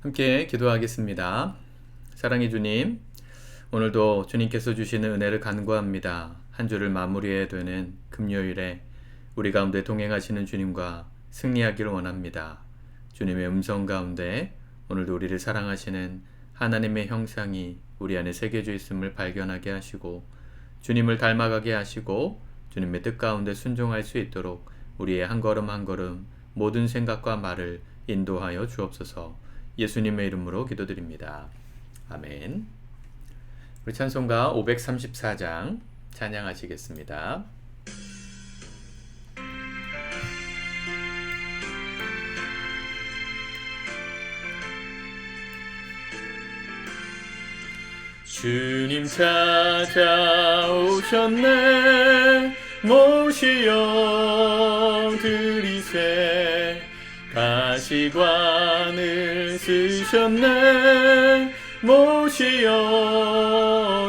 함께 기도하겠습니다. 사랑해 주님, 오늘도 주님께서 주시는 은혜를 간구합니다. 한 주를 마무리해야 되는 금요일에 우리 가운데 동행하시는 주님과 승리하기를 원합니다. 주님의 음성 가운데 오늘도 우리를 사랑하시는 하나님의 형상이 우리 안에 새겨져 있음을 발견하게 하시고 주님을 닮아가게 하시고 주님의 뜻 가운데 순종할 수 있도록 우리의 한 걸음 한 걸음 모든 생각과 말을 인도하여 주옵소서 예수님의 이름으로 기도드립니다. 아멘. 우리 찬송가 534장 찬양하시겠습니다. 주님 찾아오셨네 모시어 드리세 가 시관을 쓰셨네. 모시어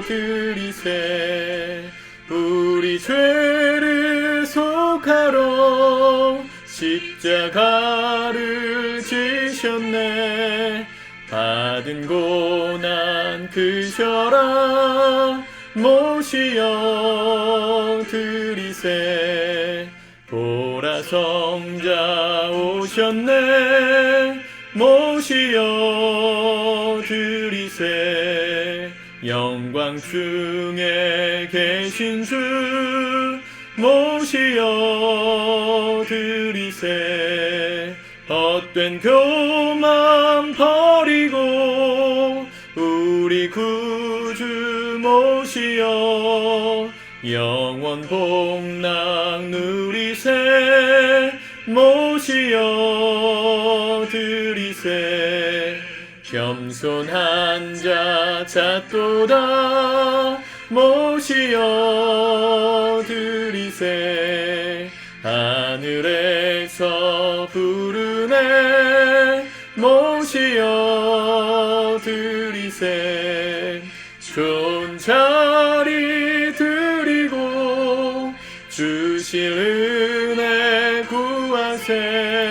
드리세. 우리 죄를 속하러 십자가를 지셨네. 받은 고난 그셔라. 모시어 드리세. 보라 성자 오셨네. 모시어 드리세. 영광 중에 계신 주 모시어 드리세. 헛된 교만 버리고 우리 구주 모시어 영원 복 찾도다. 모시어 드리세. 하늘에서 부르네. 모시어 드리세. 좋은 자리 드리고 주실 은혜 구하세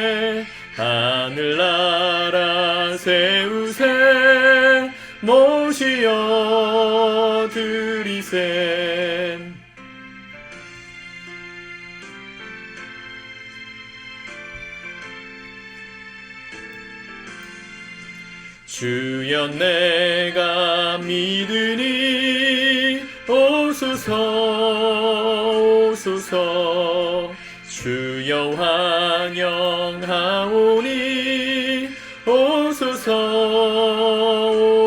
주여 내가 믿으니 오소서 오소서. 주여 환영하오니 오소서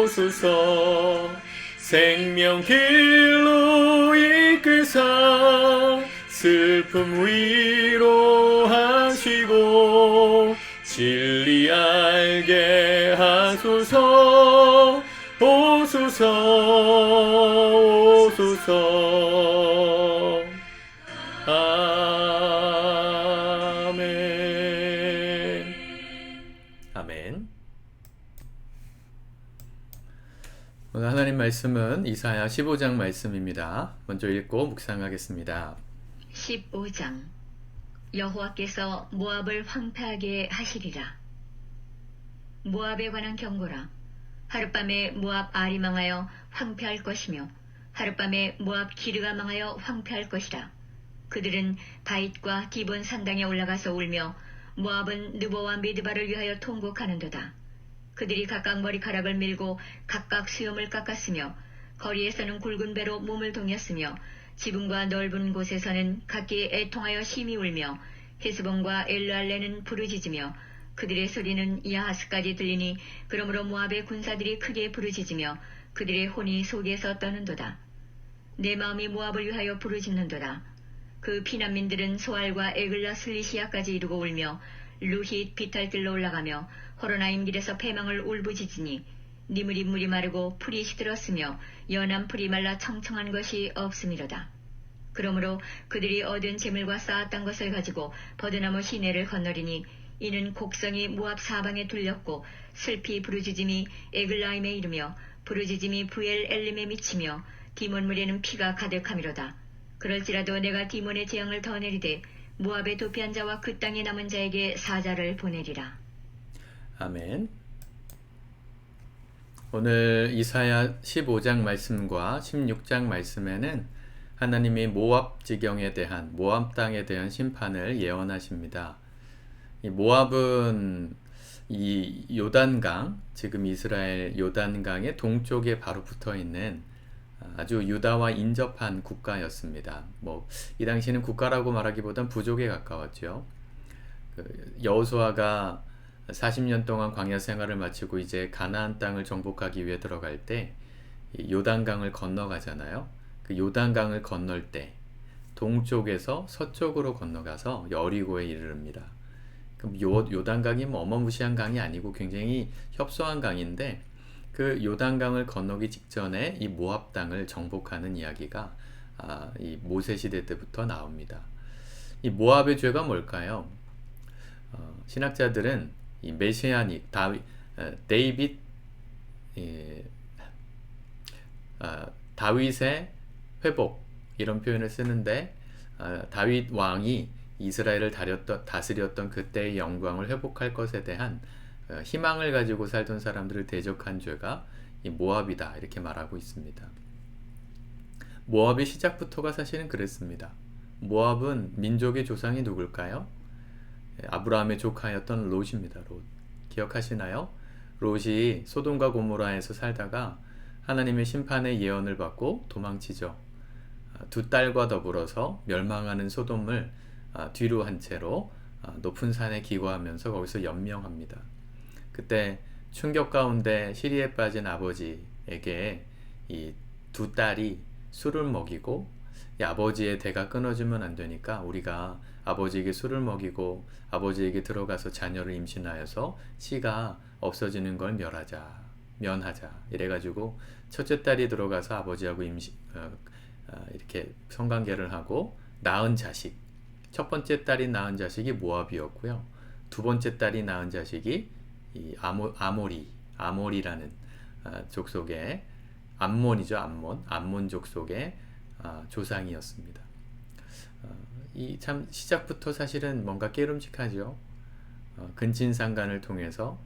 오소서. 생명길로 이끌사 슬픔 위로하시고 진리 알게 오소서 오소서 아멘 아멘 오늘 하나님 말씀은 이사야 15장 말씀입니다. 먼저 읽고 묵상하겠습니다. 15장 여호와께서 모압을 황폐하게 하시리라. 모압에 관한 경고라. 하룻밤에 모압 알이 망하여 황폐할 것이며 하룻밤에 모압 기르가 망하여 황폐할 것이라. 그들은 바잇과 기본 산당에 올라가서 울며 모압은 느보와 미드바를 위하여 통곡하는도다. 그들이 각각 머리카락을 밀고 각각 수염을 깎았으며 거리에서는 굵은 배로 몸을 동였으며 지붕과 넓은 곳에서는 각기 애통하여 심히 울며 헤스본과 엘르알레는 부르짖으며 그들의 소리는 야하스까지 들리니 그러므로 모압의 군사들이 크게 부르짖으며 그들의 혼이 속에서 떠는도다. 내 마음이 모압을 위하여 부르짖는도다. 그 피난민들은 소알과 에글라 슬리시아까지 이루고 울며 루힛 비탈길로 올라가며 호로나임 길에서 패망을 울부짖으니 니물이 물이 마르고 풀이 시들었으며 연한 풀이 말라 청청한 것이 없음이로다. 그러므로 그들이 얻은 재물과 쌓았던 것을 가지고 버드나무 시내를 건너리니 이는 곡성이 모압 사방에 둘렸고 슬피 부르짖음이 에글라임에 이르며 부르짖음이 부엘 엘림에 미치며 디몬 물에는 피가 가득함이로다. 그럴지라도 내가 디몬의 재앙을 더 내리되 모압의 도피한 자와 그 땅에 남은 자에게 사자를 보내리라. 아멘. 오늘 이사야 15장 말씀과 16장 말씀에는 하나님이 모압 지경에 대한 모압 땅에 대한 심판을 예언하십니다. 이 모압은 이 요단강 지금 이스라엘 요단강의 동쪽에 바로 붙어 있는 아주 유다와 인접한 국가였습니다. 뭐 이 당시는 국가라고 말하기보단 부족에 가까웠죠. 그 여호수아가 40년 동안 광야 생활을 마치고 이제 가나안 땅을 정복하기 위해 들어갈 때이 요단강을 건너가잖아요. 그 요단강을 건널 때 동쪽에서 서쪽으로 건너가서 여리고에 이르릅니다. 그럼 요 요단 강이 뭐 어마무시한 강이 아니고 굉장히 협소한 강인데 그 요단강을 건너기 직전에 이 모압 땅을 정복하는 이야기가 아, 이 모세 시대 때부터 나옵니다. 이 모압의 죄가 뭘까요? 어, 신학자들은 이 메시아닉 다윗 어, 데이빗 예, 아, 다윗의 회복 이런 표현을 쓰는데 아, 다윗 왕이 이스라엘을 다렸던, 다스렸던 그때의 영광을 회복할 것에 대한 어, 희망을 가지고 살던 사람들을 대적한 죄가 이 모압이다 이렇게 말하고 있습니다. 모압의 시작부터가 사실은 그랬습니다. 모압은 민족의 조상이 누굴까요? 예, 아브라함의 조카였던 롯입니다. 롯. 기억하시나요? 롯이 소돔과 고모라에서 살다가 하나님의 심판의 예언을 받고 도망치죠. 아, 두 딸과 더불어서 멸망하는 소돔을 아, 뒤로 한 채로 아, 높은 산에 기거하면서 거기서 연명합니다. 그때 충격 가운데 시리에 빠진 아버지에게 이 두 딸이 술을 먹이고 이 아버지의 대가 끊어지면 안 되니까 우리가 아버지에게 술을 먹이고 아버지에게 들어가서 자녀를 임신하여서 씨가 없어지는 걸 멸하자 면하자 이래가지고 첫째 딸이 들어가서 아버지하고 임신 어, 어, 이렇게 성관계를 하고 낳은 자식 첫 번째 딸이 낳은 자식이 모압이었고요 두 번째 딸이 낳은 자식이 이 아모, 아모리 아모리라는 어, 족속의 암몬이죠 암몬 암몬 족 속의 아, 조상이었습니다. 어, 이참 시작부터 사실은 뭔가 깨름직하죠. 어, 근친상간을 통해서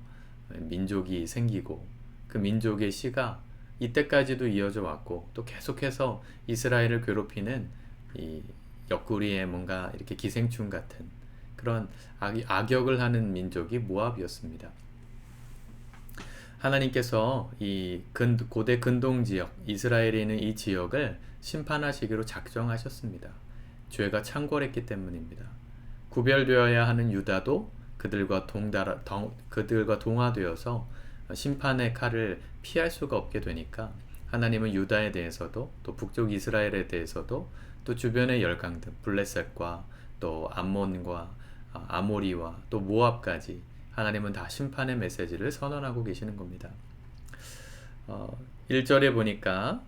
민족이 생기고 그 민족의 씨가 이때까지도 이어져 왔고 또 계속해서 이스라엘을 괴롭히는 이 옆구리에 뭔가 이렇게 기생충 같은 그런 악, 악역을 하는 민족이 모압이었습니다. 하나님께서 이 근, 고대 근동 지역 이스라엘에 있는 이 지역을 심판하시기로 작정하셨습니다. 죄가 창궐했기 때문입니다. 구별되어야 하는 유다도 그들과 동달아, 동, 그들과 동화되어서 심판의 칼을 피할 수가 없게 되니까 하나님은 유다에 대해서도 또 북쪽 이스라엘에 대해서도 또 주변의 열강들 블레셋과 또 암몬과 아, 아모리와 또 모압까지 하나님은 다 심판의 메시지를 선언하고 계시는 겁니다. 어, 1절에 보니까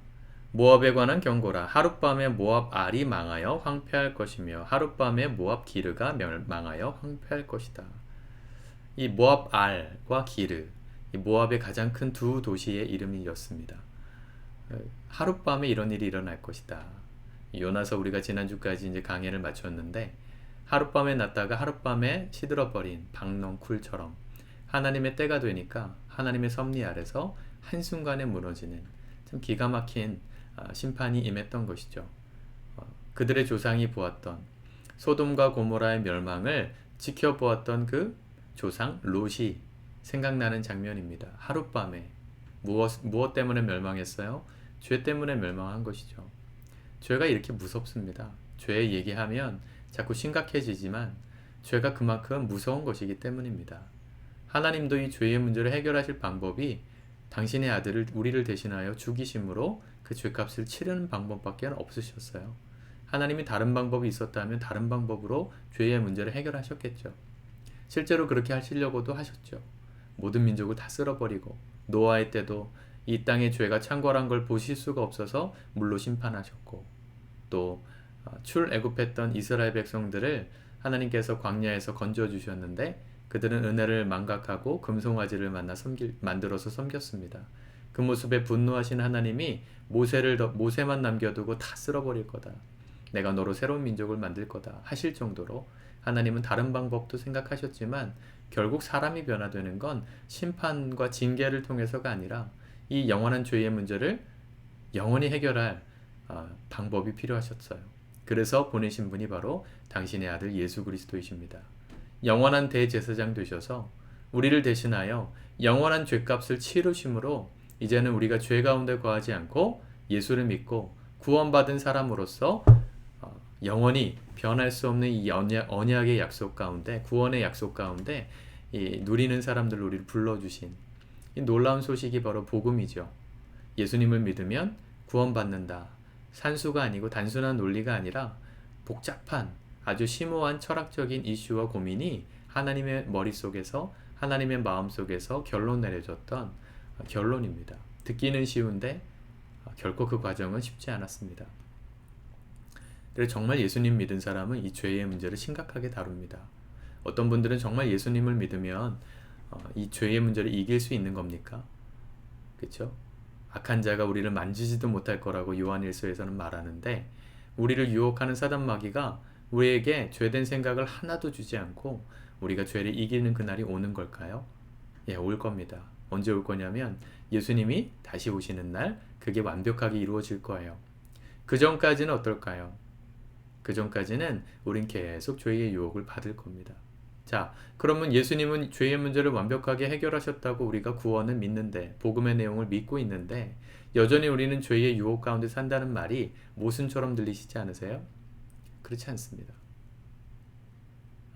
모압에 관한 경고라 하룻밤에 모압 알이 망하여 황폐할 것이며 하룻밤에 모압 기르가 멸망하여 황폐할 것이다. 이 모압 알과 기르 이 모압의 가장 큰 두 도시의 이름이었습니다. 어, 하룻밤에 이런 일이 일어날 것이다. 요나서 우리가 지난주까지 이제 강해를 마쳤는데 하룻밤에 났다가 하룻밤에 시들어버린 박농쿨처럼 하나님의 때가 되니까 하나님의 섭리 아래서 한순간에 무너지는 참 기가 막힌 아, 심판이 임했던 것이죠. 어, 그들의 조상이 보았던 소돔과 고모라의 멸망을 지켜보았던 그 조상 롯이 생각나는 장면입니다. 하룻밤에 무엇, 무엇 때문에 멸망했어요? 죄 때문에 멸망한 것이죠. 죄가 이렇게 무섭습니다. 죄 얘기하면 자꾸 심각해지지만 죄가 그만큼 무서운 것이기 때문입니다. 하나님도 이 죄의 문제를 해결하실 방법이 당신의 아들을 우리를 대신하여 죽이심으로 그 죄값을 치르는 방법밖에 없으셨어요. 하나님이 다른 방법이 있었다면 다른 방법으로 죄의 문제를 해결하셨겠죠. 실제로 그렇게 하시려고도 하셨죠. 모든 민족을 다 쓸어버리고 노아의 때도 이 땅의 죄가 창궐한 걸 보실 수가 없어서 물로 심판하셨고 또 어, 출애굽했던 이스라엘 백성들을 하나님께서 광야에서 건져 주셨는데 그들은 은혜를 망각하고 금송아지를 만나 섬길, 만들어서 섬겼습니다. 그 모습에 분노하신 하나님이 모세를 더, 모세만 남겨두고 다 쓸어버릴 거다. 내가 너로 새로운 민족을 만들 거다 하실 정도로 하나님은 다른 방법도 생각하셨지만 결국 사람이 변화되는 건 심판과 징계를 통해서가 아니라 이 영원한 죄의 문제를 영원히 해결할 어, 방법이 필요하셨어요. 그래서 보내신 분이 바로 당신의 아들 예수 그리스도이십니다. 영원한 대제사장 되셔서 우리를 대신하여 영원한 죄값을 치르심으로 이제는 우리가 죄 가운데 거하지 않고 예수를 믿고 구원받은 사람으로서 어, 영원히 변할 수 없는 이 언약, 언약 의 약속 가운데 구원의 약속 가운데 이 누리는 사람들 우리를 불러주신 이 놀라운 소식이 바로 복음이죠. 예수님을 믿으면 구원받는다. 산수가 아니고 단순한 논리가 아니라 복잡한 아주 심오한 철학적인 이슈와 고민이 하나님의 머릿속에서 하나님의 마음속에서 결론 내려졌던 결론입니다. 듣기는 쉬운데 결코 그 과정은 쉽지 않았습니다. 그래서 정말 예수님 믿은 사람은 이 죄의 문제를 심각하게 다룹니다. 어떤 분들은 정말 예수님을 믿으면 어, 이 죄의 문제를 이길 수 있는 겁니까? 그렇죠? 악한 자가 우리를 만지지도 못할 거라고 요한일서에서는 말하는데 우리를 유혹하는 사단 마귀가 우리에게 죄된 생각을 하나도 주지 않고 우리가 죄를 이기는 그날이 오는 걸까요? 예, 올 겁니다. 언제 올 거냐면 예수님이 다시 오시는 날 그게 완벽하게 이루어질 거예요. 그 전까지는 어떨까요? 그 전까지는 우린 계속 죄의 유혹을 받을 겁니다. 자, 그러면 예수님은 죄의 문제를 완벽하게 해결하셨다고 우리가 구원을 믿는데, 복음의 내용을 믿고 있는데, 여전히 우리는 죄의 유혹 가운데 산다는 말이 모순처럼 들리시지 않으세요? 그렇지 않습니다.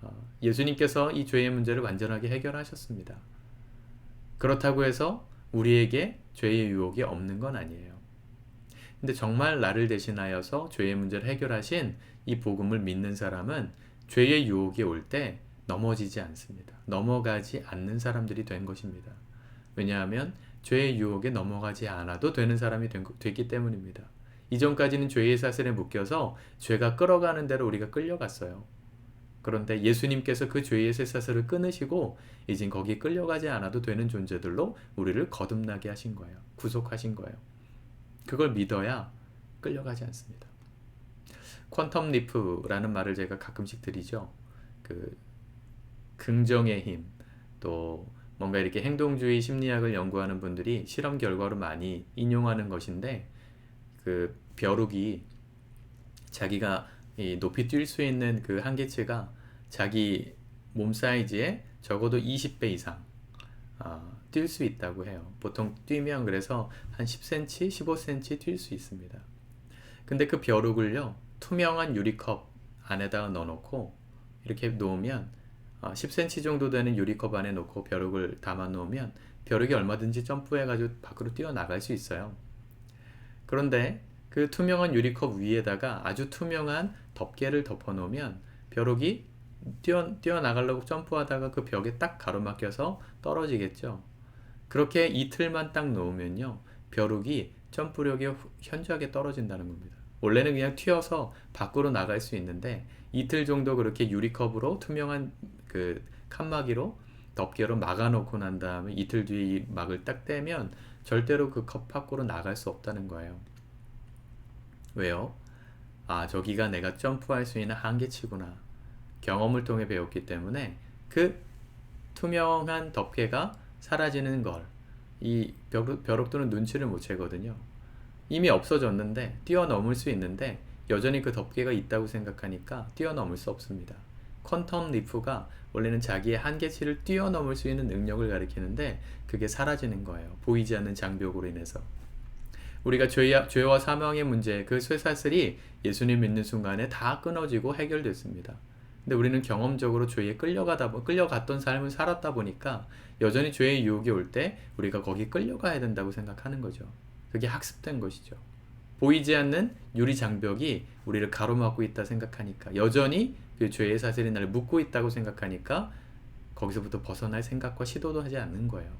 어, 예수님께서 이 죄의 문제를 완전하게 해결하셨습니다. 그렇다고 해서 우리에게 죄의 유혹이 없는 건 아니에요. 근데 정말 나를 대신하여서 죄의 문제를 해결하신 이 복음을 믿는 사람은 죄의 유혹이 올 때 넘어지지 않습니다. 넘어가지 않는 사람들이 된 것입니다. 왜냐하면 죄의 유혹에 넘어가지 않아도 되는 사람이 된, 됐기 때문입니다. 이전까지는 죄의 사슬에 묶여서 죄가 끌어가는 대로 우리가 끌려갔어요. 그런데 예수님께서 그 죄의 쇠사슬을 끊으시고 이젠 거기 끌려가지 않아도 되는 존재들로 우리를 거듭나게 하신 거예요. 구속하신 거예요. 그걸 믿어야 끌려가지 않습니다. 퀀텀 리프라는 말을 제가 가끔씩 드리죠. 그 긍정의 힘, 또 뭔가 이렇게 행동주의 심리학을 연구하는 분들이 실험 결과로 많이 인용하는 것인데 그 벼룩이 자기가 이 높이 뛸 수 있는 그 한계치가 자기 몸 사이즈의 적어도 20배 이상 어, 뛸수 있다고 해요. 보통 뛰면 그래서 한 10cm, 15cm 뛸 수 있습니다. 근데 그 벼룩을요 투명한 유리컵 안에다가 넣어놓고 이렇게 놓으면 어, 10cm 정도 되는 유리컵 안에 놓고 벼룩을 담아 놓으면 벼룩이 얼마든지 점프해가지고 밖으로 뛰어나갈 수 있어요. 그런데 그 투명한 유리컵 위에다가 아주 투명한 덮개를 덮어 놓으면 벼룩이 뛰어, 뛰어나가려고 점프하다가 그 벽에 딱 가로막혀서 떨어지겠죠. 그렇게 이틀만 딱 놓으면요. 벼룩이 점프력이 현저하게 떨어진다는 겁니다. 원래는 그냥 튀어서 밖으로 나갈 수 있는데 이틀 정도 그렇게 유리컵으로 투명한 그 칸막이로 덮개로 막아놓고 난 다음에 이틀 뒤에 이 막을 딱 떼면 절대로 그 컵 밖으로 나갈 수 없다는 거예요. 왜요? 아, 저기가 내가 점프할 수 있는 한계치구나. 경험을 통해 배웠기 때문에 그 투명한 덮개가 사라지는 걸 이 벼룩들은 눈치를 못 채거든요. 이미 없어졌는데 뛰어넘을 수 있는데 여전히 그 덮개가 있다고 생각하니까 뛰어넘을 수 없습니다. 퀀텀 리프가 원래는 자기의 한계치를 뛰어넘을 수 있는 능력을 가리키는데 그게 사라지는 거예요. 보이지 않는 장벽으로 인해서. 우리가 죄와, 죄와 사망의 문제, 그 쇠사슬이 예수님 믿는 순간에 다 끊어지고 해결됐습니다. 근데 우리는 경험적으로 죄에 끌려가다 끌려갔던 삶을 살았다 보니까 여전히 죄의 유혹이 올 때 우리가 거기 끌려가야 된다고 생각하는 거죠. 그게 학습된 것이죠. 보이지 않는 유리 장벽이 우리를 가로막고 있다 생각하니까 여전히 그 죄의 사슬이 나를 묶고 있다고 생각하니까 거기서부터 벗어날 생각과 시도도 하지 않는 거예요.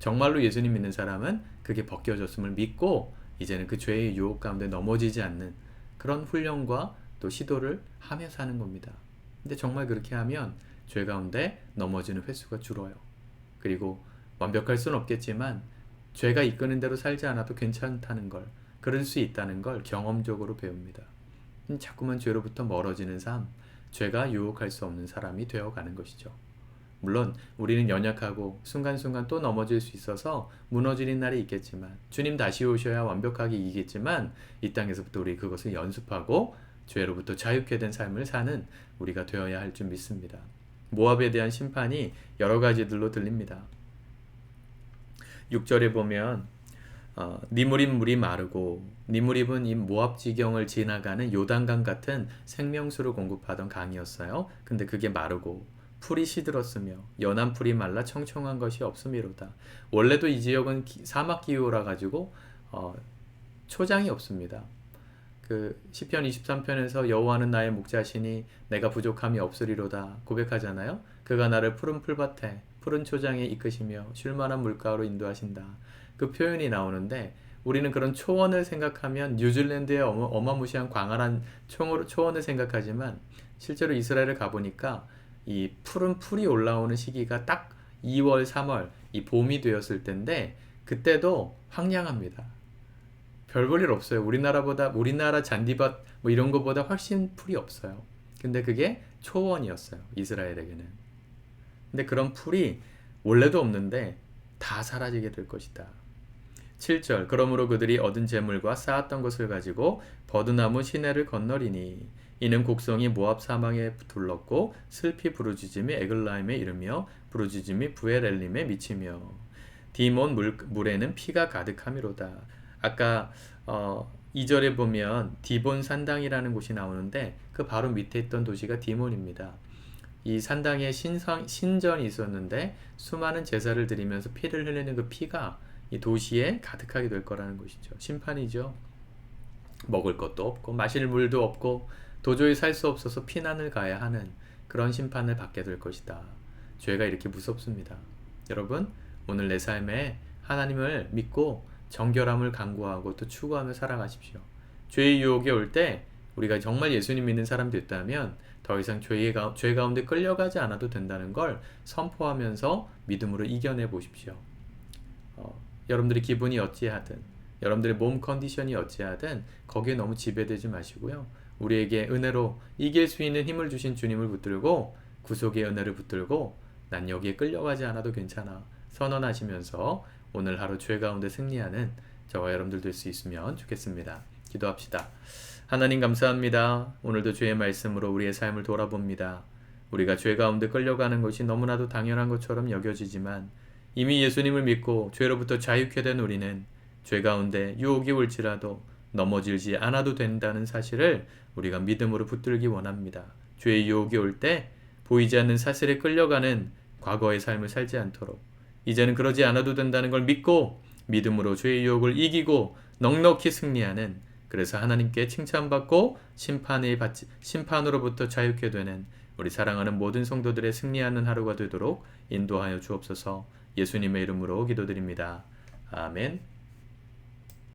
정말로 예수님 믿는 사람은 그게 벗겨졌음을 믿고 이제는 그 죄의 유혹 가운데 넘어지지 않는 그런 훈련과 또 시도를 하며 사는 겁니다. 근데 정말 그렇게 하면 죄 가운데 넘어지는 횟수가 줄어요. 그리고 완벽할 수는 없겠지만 죄가 이끄는 대로 살지 않아도 괜찮다는 걸, 그럴 수 있다는 걸 경험적으로 배웁니다. 자꾸만 죄로부터 멀어지는 삶, 죄가 유혹할 수 없는 사람이 되어 가는 것이죠. 물론 우리는 연약하고 순간순간 또 넘어질 수 있어서 무너지는 날이 있겠지만 주님 다시 오셔야 완벽하게 이기겠지만 이 땅에서부터 우리 그것을 연습하고 죄로부터 자유케 된 삶을 사는 우리가 되어야 할 줄 믿습니다. 모압에 대한 심판이 여러 가지들로 들립니다. 6절에 보면 어, 니무립 물이 마르고 니무립은 이 모압 지경을 지나가는 요단강 같은 생명수를 공급하던 강이었어요. 근데 그게 마르고 풀이 시들었으며 연한 풀이 말라 청청한 것이 없음이로다. 원래도 이 지역은 기- 사막 기후라 가지고 어, 초장이 없습니다. 그 시편 23편에서 여호와는 나의 목자시니 내가 부족함이 없으리로다 고백하잖아요. 그가 나를 푸른 풀밭에 푸른 초장에 이끄시며 쉴만한 물가로 인도하신다. 그 표현이 나오는데 우리는 그런 초원을 생각하면 뉴질랜드의 어마, 어마무시한 광활한 초원- 초원을 생각하지만 실제로 이스라엘을 가보니까 이 푸른 풀이 올라오는 시기가 딱 2월, 3월 이 봄이 되었을 때인데 그때도 황량합니다. 별 볼 일 없어요. 우리나라보다 우리나라 잔디밭 뭐 이런 거보다 훨씬 풀이 없어요. 근데 그게 초원이었어요. 이스라엘에게는. 근데 그런 풀이 원래도 없는데 다 사라지게 될 것이다. 7절 그러므로 그들이 얻은 재물과 쌓았던 것을 가지고 버드나무 시내를 건너리니 이는 곡성이 모압 사망에 둘렀고 슬피 부르짖음이 에글라임에 이르며 부르짖음이 부에렐림에 미치며 디몬 물, 물에는 피가 가득함이로다. 아까 어, 2절에 보면 디본 산당이라는 곳이 나오는데 그 바로 밑에 있던 도시가 디몬입니다. 이 산당에 신성, 신전이 있었는데 수많은 제사를 드리면서 피를 흘리는 그 피가 이 도시에 가득하게 될 거라는 것이죠. 심판이죠. 먹을 것도 없고 마실 물도 없고 도저히 살 수 없어서 피난을 가야 하는 그런 심판을 받게 될 것이다. 죄가 이렇게 무섭습니다. 여러분, 오늘 내 삶에 하나님을 믿고 정결함을 강구하고 또 추구하며 살아가십시오. 죄의 유혹이 올때 우리가 정말 예수님 믿는 사람 됐다면 더 이상 죄의 가, 죄 가운데 끌려가지 않아도 된다는 걸 선포하면서 믿음으로 이겨내 보십시오. 어, 여러분들의 기분이 어찌하든 여러분들의 몸 컨디션이 어찌하든 거기에 너무 지배되지 마시고요. 우리에게 은혜로 이길 수 있는 힘을 주신 주님을 붙들고 구속의 은혜를 붙들고 난 여기에 끌려가지 않아도 괜찮아 선언하시면서 오늘 하루 죄 가운데 승리하는 저와 여러분들 될 수 있으면 좋겠습니다. 기도합시다. 하나님 감사합니다. 오늘도 주의 말씀으로 우리의 삶을 돌아봅니다. 우리가 죄 가운데 끌려가는 것이 너무나도 당연한 것처럼 여겨지지만 이미 예수님을 믿고 죄로부터 자유케 된 우리는 죄 가운데 유혹이 올지라도 넘어질지 않아도 된다는 사실을 우리가 믿음으로 붙들기 원합니다. 죄의 유혹이 올 때 보이지 않는 사슬에 끌려가는 과거의 삶을 살지 않도록 이제는 그러지 않아도 된다는 걸 믿고 믿음으로 죄의 유혹을 이기고 넉넉히 승리하는 그래서 하나님께 칭찬받고 심판을 받지, 심판으로부터 자유케 되는 우리 사랑하는 모든 성도들의 승리하는 하루가 되도록 인도하여 주옵소서 예수님의 이름으로 기도드립니다. 아멘.